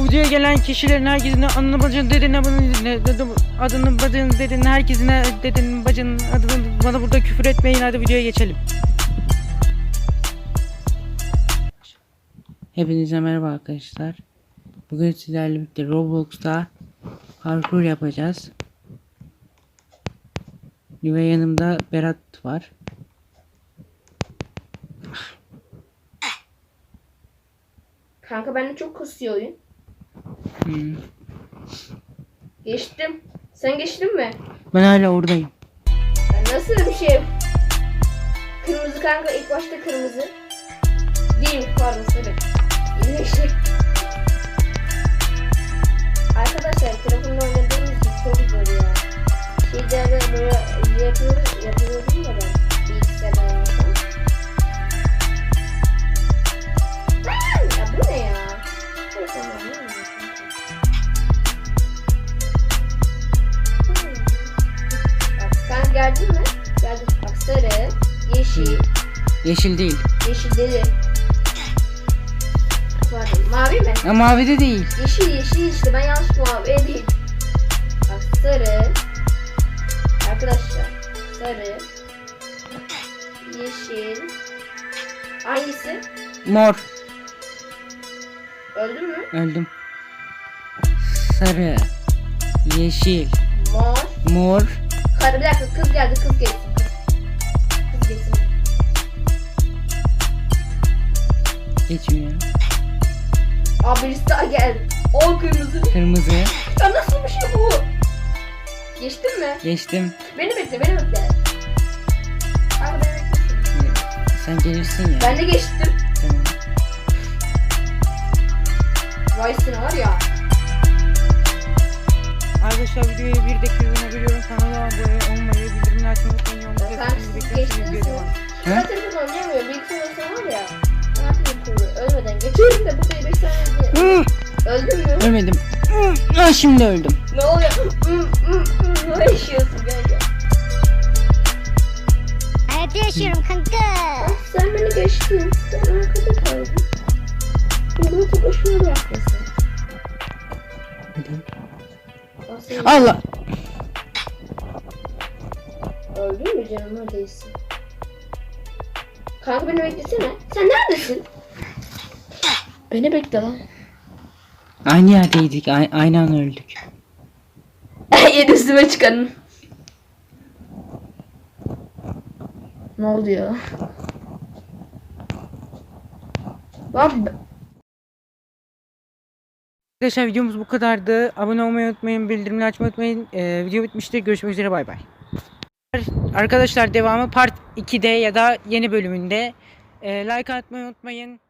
Bu videoya gelen kişilerin herkesine anını bacını dedin adını bacını dedin herkesine dedin bacının adını bana burada küfür etmeyin hadi videoya geçelim. Hepinize merhaba arkadaşlar. Bugün sizlerle birlikte Roblox'ta parkur yapacağız. Ve yanımda Berat var. Kanka bende çok kasıyor oyun. Hmm. Geçtim. Sen geçtin mi? Ben hala oradayım. Ben nasıl bir şey? Kırmızı kanka ilk başta kırmızı. Değil pardon sarı. Yeşil. Arkadaşlar telefonla oynadığımız için çok zor ya. Şeylerde böyle yapıyorum, yapıyordum Geldin mi? Geldin. Bak sarı, yeşil, Yeşil değil. yeşil deli. Pardon, mavi mi? Ya mavi de değil. Yeşil yeşil işte ben yanlış mavi değil. Bak sarı. Arkadaşlar sarı. Yeşil. Hangisi? Mor. Öldün mü? Öldüm. Sarı. Yeşil. Mor. Mor. Kara bir dakika kız geldi kız geçsin. Kız, kız geçsin. Geçmiyor. Aa birisi daha geldi. O kırmızı. Kırmızı. Ya nasıl bir şey bu? Geçtin mi? Geçtim. Beni bekle beni bekle. Kanka beni bekle. Sen gelirsin ya. Ben de geçtim. Tamam. Vay var ya. Arkadaşlar videoya bir dakika biliyorum. Kanala abone olmayı, bildirimleri açmayı unutmayın. Yolda sen hepinizi sen. devam. Ben telefon oynayamıyorum. Bilgisayar var ya. Ne yapayım kuru? Ölmeden geçerim de bu 5 saniye. Hı, Öldün mü? Ölmedim. Ah şimdi öldüm. Ne oluyor? Ne yaşıyorsun kanka? Hayatta yaşıyorum kanka. Ah, sen beni geçtin. Ben arkada kaldım. Beni tek başına bırakmasın. Ah, sen Allah. Öldün mü canım neredesin? Kanka beni beklesene. Sen neredesin? Beni bekle lan. Aynı yerdeydik. a- Aynı an öldük. Yedi üstüme çıkarın. Ne oldu ya? Lan Arkadaşlar videomuz bu kadardı. Abone olmayı unutmayın, bildirimleri açmayı unutmayın. Ee, video bitmiştir. Görüşmek üzere. Bay bay. Arkadaşlar devamı part 2'de ya da yeni bölümünde. Ee, like atmayı unutmayın.